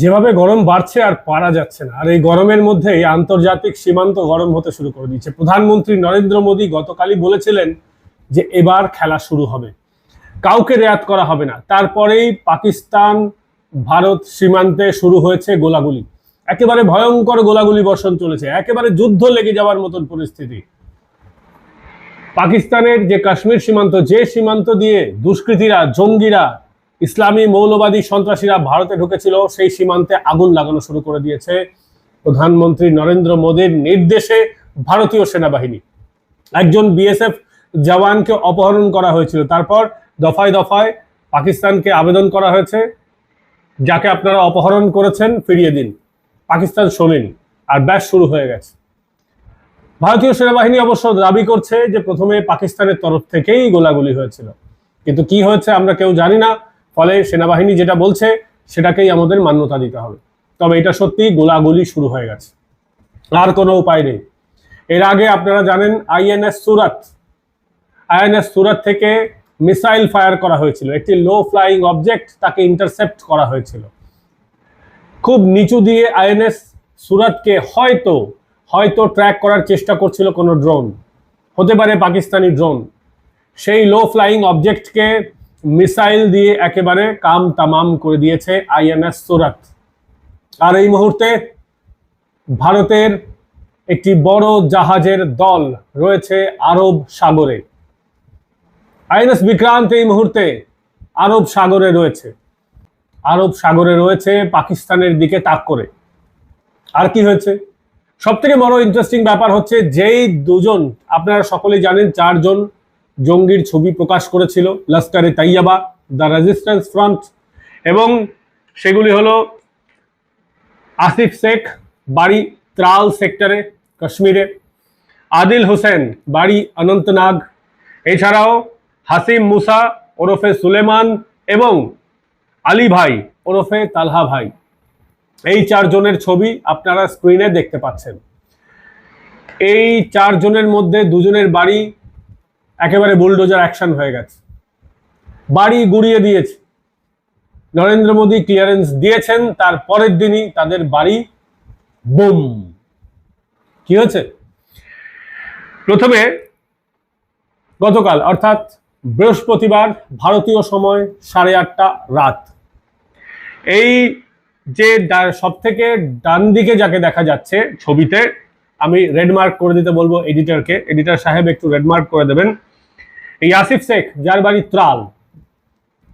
যেভাবে গরম বাড়ছে আর পারা যাচ্ছে না, আর এই গরমের মধ্যেই আন্তর্জাতিক সীমান্ত গরম হতে শুরু করে দিয়েছে। প্রধানমন্ত্রী নরেন্দ্র মোদী গতকালই বলেছিলেন যে এবার খেলা শুরু হবে। কাউকে রেয়াত করা হবে না। তারপরেই পাকিস্তান, ভারত সীমান্তে শুরু হয়েছে গোলাগুলি। একেবারে ভয়ঙ্কর গোলাগুলি বর্ষণ চলেছে। একেবারে যুদ্ধ লেগে যাওয়ার মতন পরিস্থিতি। পাকিস্তানের যে কাশ্মীর সীমান্ত, যে সীমান্ত দিয়ে দুষ্কৃতীরা, জঙ্গিরা ইসলামী মৌলবাদী সন্ত্রাসীরা ভারতে ঢুকেছিল, সেই সীমান্তে আগুন লাগানো শুরু করে দিয়েছে। প্রধানমন্ত্রী নরেন্দ্র মোদীর নির্দেশে ভারতীয় সেনাবাহিনী। একজন বিএসএফ জওয়ানকে অপহরণ করা হয়েছিল। তারপর দফায় দফায় পাকিস্তানকে আবেদন করা হয়েছে। যাকে আপনারা অপহরণ করেছেন, ফিরিয়ে দিন। পাকিস্তান শোনেনি, আর ব্যাস শুরু হয়ে গেছে। ভারতীয় সেনাবাহিনী অবশ্য দাবি করছে যে প্রথমে পাকিস্তানের তরফ থেকেই গোলাগুলি হয়েছিল। কিন্তু কি হয়েছে আমরা কেউ জানি না। ফলে সেনাবাহিনী যেটা বলছে, সেটাকেই আমাদের মান্যতা দিতে হবে। তবে এটা সত্যি গোলাগুলি শুরু হয়ে গেছে। আর কোনো উপায় নেই। এর আগে আপনারা জানেন, আইএনএস সুরাত আইএনএস সুরাত থেকে মিসাইল ফায়ার করা হয়েছিল। একটি লো ফ্লাইং অবজেক্ট তাকে ইন্টারসেপ্ট করা হয়েছিল। খুব নিচু দিয়ে আইএনএস সুরাতকে হয়তো হয়তো ট্র্যাক করার চেষ্টা করছিল কোনো ড্রোন। হতে পারে পাকিস্তানি ড্রোন। সেই লো ফ্লাইং অবজেক্টকে মিসাইল দিয়ে একেবারে কাম তামাম করে দিয়েছে আইএনএস সুরাত। আর এই মুহূর্তে ভারতের একটি বড় জাহাজের দল রয়েছে আরব সাগরে। আইএনএস বিক্রান্ত এই মুহূর্তে আরব সাগরে রয়েছে। আরব সাগরে রয়েছে পাকিস্তানের দিকে তাক করে। আর কি হয়েছে? সব থেকে বড় ইন্টারেস্টিং ব্যাপার হচ্ছে যেই দুজন, আপনারা সকলেই জানেন চারজন জঙ্গির ছবি প্রকাশ করেছিল Lashkar-e Taiba, the resistance front, এবং সেগুলি হলো আসিফ শেখ, বাড়ি ত্রাল সেক্টরে কাশ্মীরে, আদিল হোসেন, বাড়ি অনন্তনাগ, এছাড়াও হাসিম মুসা, ওরফে সুলেমান এবং আলী ভাই, ওরফে তালহা ভাই। এই চারজনের ছবি আপনারা স্ক্রিনে দেখতে পাচ্ছেন। এই চারজনের মধ্যে দুজনের বাড়ি একেবারে বুলডোজার অ্যাকশন হয়ে গেছে। বাড়ি গুড়িয়ে দিয়েছে। নরেন্দ্র মোদী ক্লিয়ারেন্স দিয়েছেন, তার পরের দিনই তাদের বাড়ি বুম। কি হয়েছে? প্রথমে গতকাল, অর্থাৎ বৃহস্পতিবার, ভারতীয় সময় সাড়ে আটটা রাত। এই যে সব থেকে ডান দিকে যাকে দেখা যাচ্ছে ছবিতে, আমি রেডমার্ক করে দিতে বলব এডিটরকে এডিটর সাহেব একটু রেডমার্ক করে দেবেন। এই আসিফ শেখ, যার বাড়ি ত্রাল।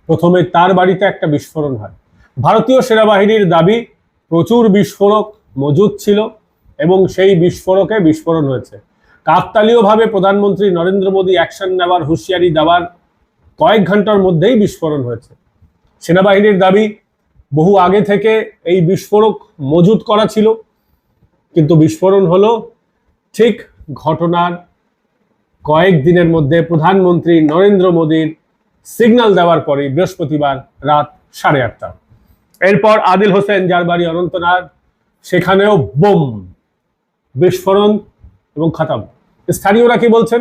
প্রথমে তার বাড়িতে একটা বিস্ফোরণ হয়। ভারতীয় সেনাবাহিনীর দাবি, প্রচুর বিস্ফোরক মজুদ ছিল এবং সেই বিস্ফোরকে বিস্ফোরণ হয়েছে। কাকতালীয়ভাবে প্রধানমন্ত্রী নরেন্দ্র মোদী অ্যাকশন নেওয়ার হুঁশিয়ারি দেওয়ার কয়েক ঘণ্টার মধ্যেই বিস্ফোরণ হয়েছে। সেনাবাহিনীর দাবি, বহু আগে থেকে এই বিস্ফোরক মজুত করা ছিল। কিন্তু বিস্ফোরণ হলো ঠিক ঘটনার কয়েক দিনের মধ্যে প্রধানমন্ত্রী নরেন্দ্র মোদীর সিগন্যাল দেওয়ার পরে বৃহস্পতিবার রাত সাড়ে আটটা। এরপর আদিল হোসেন, যার বাড়ি অনন্তনাগ, সেখানেও বোম, বিস্ফোরণ এবং খাতাম। স্থানীয়রা কি বলছেন?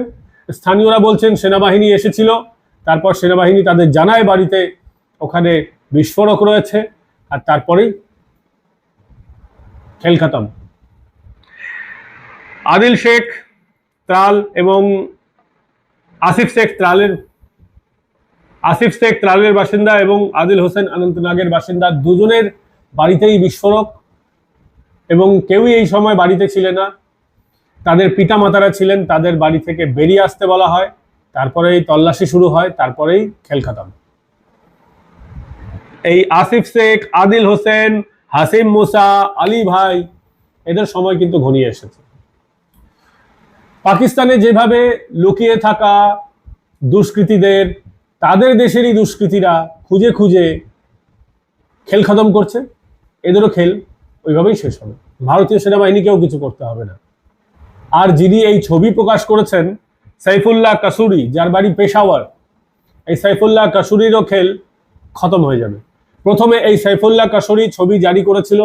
স্থানীয়রা বলছেন সেনাবাহিনী এসেছিল, তারপর সেনাবাহিনী তাদের জানায় বাড়িতে, ওখানে বিস্ফোরক রয়েছে, আর তারপরেই খেল খাতাম। আদিল শেখ ত্রাল এবং আসিফ শেখ ত্রালের, আসিফ শেখ ত্রালের বাসিন্দা এবং আদিল হোসেন অনন্তনাগের বাসিন্দা দুজনের বাড়িতেই বিস্ফোরক এবং কেউই এই সময় বাড়িতে ছিলেন না। তাদের পিতামাতারা ছিলেন, তাদের বাড়ি থেকে বেরিয়ে আসতে বলা হয়, তারপরেই তল্লাশি শুরু হয়, তারপরেই খেল খাতাম। এই আসিফ শেখ, আদিল হোসেন, হাসিম মুসা, আলী ভাই, এদের সময় কিন্তু ঘনিয়ে এসেছে। পাকিস্তানে যেভাবে লুকিয়ে থাকা দুষ্কৃতীদের, তাদের দেশেরই দুষ্কৃতীরা খুঁজে খুঁজে খেল খতম করছে, এদেরও খেল ওইভাবেই শেষ হবে। ভারতীয় সেনাবাহিনীকেও কিছু করতে হবে না। আর যিনি এই ছবি প্রকাশ করেছেন, সাইফুল্লাহ কাসুরি, যার বাড়ি পেশাওয়ার, এই সাইফুল্লাহ কাসুরিরও খেল খতম হয়ে যাবে। প্রথমে এই সাইফুল্লাহ কাসুরি ছবি জারি করেছিল,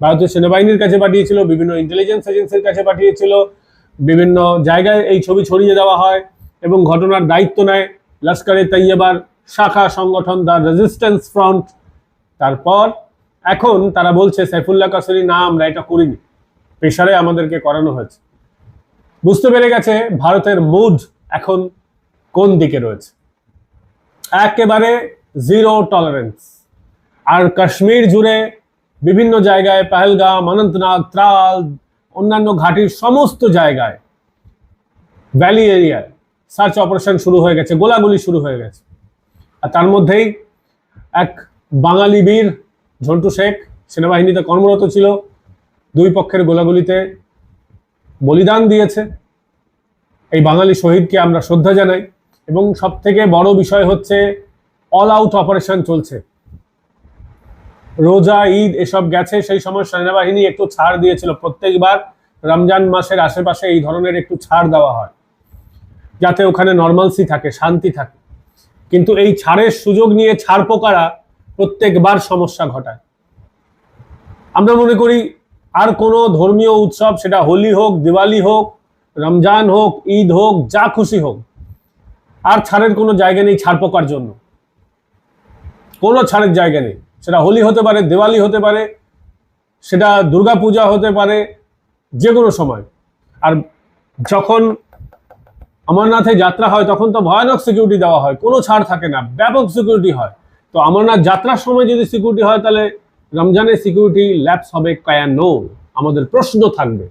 ভারতীয় সেনাবাহিনীর কাছে পাঠিয়েছিল, বিভিন্ন ইন্টেলিজেন্স এজেন্সির কাছে পাঠিয়েছিল বিভিন্ন জায়গায় এই ছবি ছড়িয়ে দেওয়া হয় এবং ঘটনার দায়িত্ব নেয়। লস্করে তৈয়বার শাখা সংগঠন দ্য রেজিস্ট্যান্স ফ্রন্ট। তারপর এখন তারা বলছে, সাইফুল্লাহ কাসরি, না, আমরা এটা করিনি। প্রেশারে আমাদেরকে করানো হয়েছে। বুঝতে পেরে গেছে ভারতের মুড এখন কোন দিকে রয়েছে। একেবারে জিরো টলারেন্স। আর কাশ্মীর জুড়ে বিভিন্ন জায়গায়, পাহেলগাম, অনন্তনাগ, ত্রাল অন্যান্য ঘাটির সমস্ত জায়গায়। ভ্যালি এরিয়ায় সার্চ অপারেশন শুরু হয়ে গেছে, গোলাগুলি শুরু হয়ে গেছে। আর তার মধ্যেই এক বাঙালি বীর, ঝন্টু শেখ, সেনাবাহিনীতে কর্মরত ছিল। দুই পক্ষের গোলাগুলিতে বলিদান দিয়েছে। এই বাঙালি শহীদকে আমরা শ্রদ্ধা জানাই এবং সব থেকে বড় বিষয় হচ্ছে অল আউট অপারেশন চলছে। রোজা, ঈদ এসব গেছে, সেই সময় সেনাবাহিনী একটু ছাড় দিয়েছিল। প্রত্যেকবার রমজান মাসের আশেপাশে এই ধরনের একটু ছাড় দেওয়া হয়, যাতে ওখানে নর্মালসি থাকে, শান্তি থাকে। কিন্তু এই ছাড়ের সুযোগ নিয়ে ছাড় পোকারা প্রত্যেকবার সমস্যা ঘটায়। আমরা মনে করি, আর কোনো ধর্মীয় উৎসব, সেটা হোলি হোক, দিওয়ালি হোক, রমজান হোক, ঈদ হোক, যা খুশি হোক, আর ছাড়ের কোনো জায়গা নেই ছাড় পোকার জন্য। কোনো ছাড়ের জায়গা নেই। সেটা হোলি হতে পারে, দেওয়ালি হতে পারে, সেটা দুর্গাপূজা হতে পারে, যে কোনো সময়। আর যখন অমরনাথে যাত্রা হয়, তখন তো ভয়ানক সিকিউরিটি দেওয়া হয়, কোনো ছাড় থাকে না, ব্যাপক সিকিউরিটি হয়। তো অমরনাথ যাত্রার সময় যদি সিকিউরিটি হয়, তাহলে রমজানের সিকিউরিটি ল্যাপস হবে কেন? আমাদের প্রশ্ন থাকবে।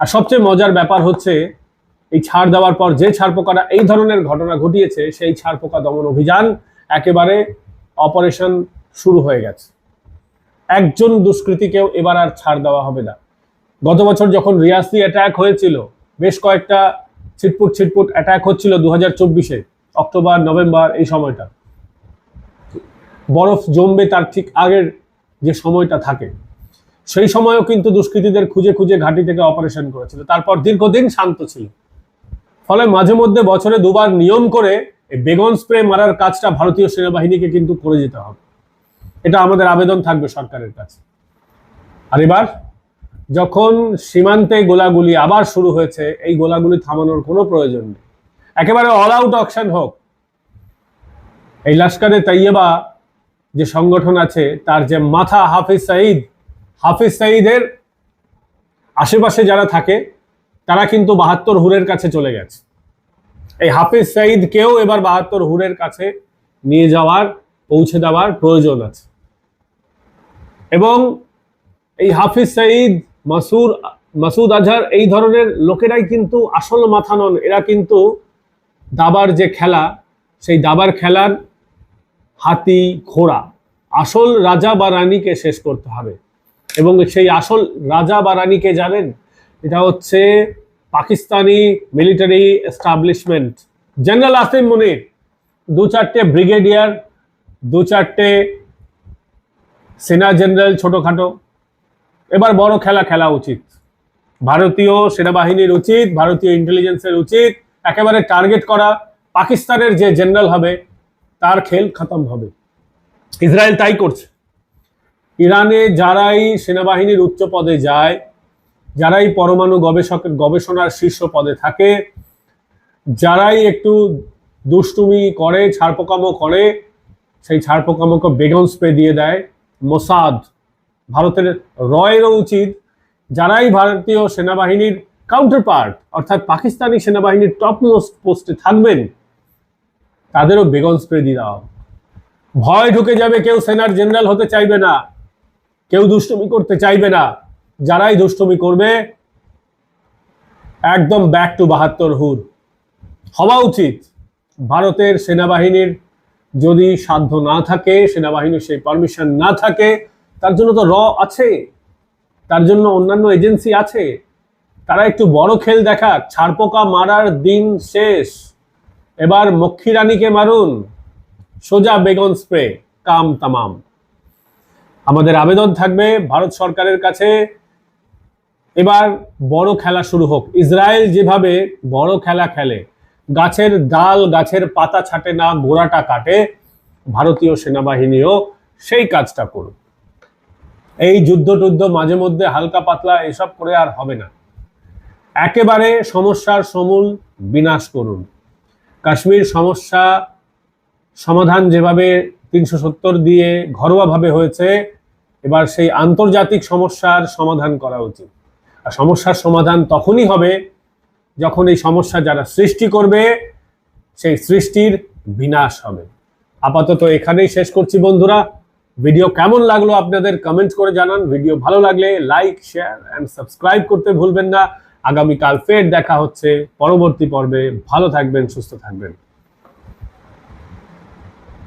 আর সবচেয়ে মজার ব্যাপার হচ্ছে, এই ছাড় দেওয়ার পর যে ছাড় পোকারা এই ধরনের ঘটনা ঘটিয়েছে, সেই ছাড় পোকা দমন অভিযান একেবারে অপারেশন শুরু হয়ে গেছে। একজন দুষ্কৃতীকেও এবার আর ছাড় দেওয়া হবে না। গত বছর যখন রিয়াসি অ্যাটাক হয়েছিল, বেশ কয়েকটা ছিটপুট ছিটপুট অ্যাটাক হচ্ছিল দু হাজার চব্বিশে, অক্টোবর, নভেম্বর এই সময়টা। বরফ জমবে তার ঠিক আগের যে সময়টা থাকে। সেই সময়ও কিন্তু দুষ্কৃতীদের খুঁজে খুঁজে ঘাঁটি থেকে অপারেশন করেছিল। তারপর দীর্ঘদিন শান্ত ছিল। ফলে মাঝে মধ্যে বছরে দুবার নিয়ম করে বেগন স্প্রে মারার কাজটা ভারতীয় সেনাবাহিনীকে কিন্তু করে যেতে হবে। এটা আমাদের আবেদন থাকবে সরকারের কাছে। আর এবার যখন সীমান্তে গোলাগুলি আবার শুরু হয়েছে, এই গোলাগুলি থামানোর কোনো প্রয়োজন নেই। একেবারে অল আউট অকশন হোক, এই লস্করে তৈয়বা যে সংগঠন আছে, তার যে মাথা হাফিজ সাঈদ, হাফিজ সাঈদের আশেপাশে যারা থাকে, তারা কিন্তু বাহাত্তর হুরের কাছে চলে গেছে। এই হাফিজ সাঈদকেও এবার বাহাত্তর হুরের কাছে নিয়ে যাওয়ার, পৌঁছে দেওয়ার প্রয়োজন আছে। এবং এই হাফিজ সাঈদ, মাসুর, মাসুদ আজহার এই ধরনের লোকেরাই কিন্তু আসল মাথা নন। এরা কিন্তু দাবার যে খেলা, সেই দাবার খেলার হাতি, ঘোড়া, আসল রাজা বা রানীকে শেষ করতে হবে। এবং সেই আসল রাজা বা রানীকে জানেন? এটা হচ্ছে Pakistani military establishment. General Asim Munir, দু চারটে ব্রিগেডিয়ার, দু চারটে সেনা জেনারেল ছোটখাটো। এবার বড় খেলা খেলা উচিত। ভারতীয় সেনাবাহিনীর উচিত, ভারতীয় ইন্টেলিজেন্সের উচিত, একেবারে টার্গেট করা পাকিস্তানের যে জেনারেল হবে, তার খেল খতম হবে। ইসরায়েল তাই করছে। ইরানে যারাই সেনাবাহিনীর উচ্চ পদে যায়, যারাই পরমাণু গবেষকের গবেষণার শীর্ষ পদে থাকে, যারাই একটু দুষ্টুমি করে, ছাড়পোকামো করে, সেই ছাড়পোকামোকে বেগন স্প্রে দিয়ে দেয় মোসাদ। ভারতের রয়েরও উচিত যারাই ভারতীয় সেনাবাহিনীর কাউন্টার পার্ট অর্থাৎ পাকিস্তানি সেনাবাহিনীর টপ মোস্ট পোস্টে থাকবেন। তাদেরও বেগন স্প্রে দিয়ে দেওয়া ভয় ঢুকে যাবে, কেউ সেনার জেনারেল হতে চাইবে না, কেউ দুষ্টুমি করতে চাইবে না। যারাই দুষ্টুমি করবে, একদম ব্যাক টু বাহাত্তর হুর। হওয়া উচিত ভারতের সেনাবাহিনীর যদি সাধ্য না থাকে, সেনাবাহিনীর সেই পারমিশন না থাকে, তার জন্য তো র আছে, তার জন্য অন্যান্য এজেন্সি আছে। তারা একটু বড় খেল দেখাক, ছাড়পোকা মারার দিন শেষ। এবার মক্ষী রানীকে মারুন, সোজা বেগন স্প্রে, কাম তামাম। আমাদের আবেদন থাকবে ভারত সরকারের কাছে। এবার বড় খেলা শুরু হোক। ইসরায়েল যেভাবে বড় খেলা খেলে গাছের ডাল, গাছের পাতা ছাটে না, গোড়াটা কাটে, ভারতীয় সেনাবাহিনীও সেই কাজটা করুক। এই যুদ্ধ টুদ্ধ মাঝে মধ্যে হালকা পাতলা এসব করে আর হবে না। একেবারে সমস্যার সমূল বিনাশ করুন। কাশ্মীর সমস্যা সমাধান যেভাবে তিনশো সত্তর দিয়ে ঘরোয়াভাবে হয়েছে, এবার সেই আন্তর্জাতিক সমস্যার সমাধান করা উচিত। আর সমস্যার সমাধান তখনই হবে যখন এই সমস্যা যারা সৃষ্টি করবে, সেই সৃষ্টির বিনাশ হবে। আপাতত এখানেই শেষ করছি বন্ধুরা। ভিডিও কেমন লাগল আপনাদের কমেন্ট করে জানান। ভিডিও ভালো লাগলে লাইক শেয়ার অ্যান্ড সাবস্ক্রাইব করতে ভুলবেন না। আগামীকাল ফের দেখা হচ্ছে। পরবর্তী পর্বে ভালো থাকবেন, সুস্থ থাকবেন।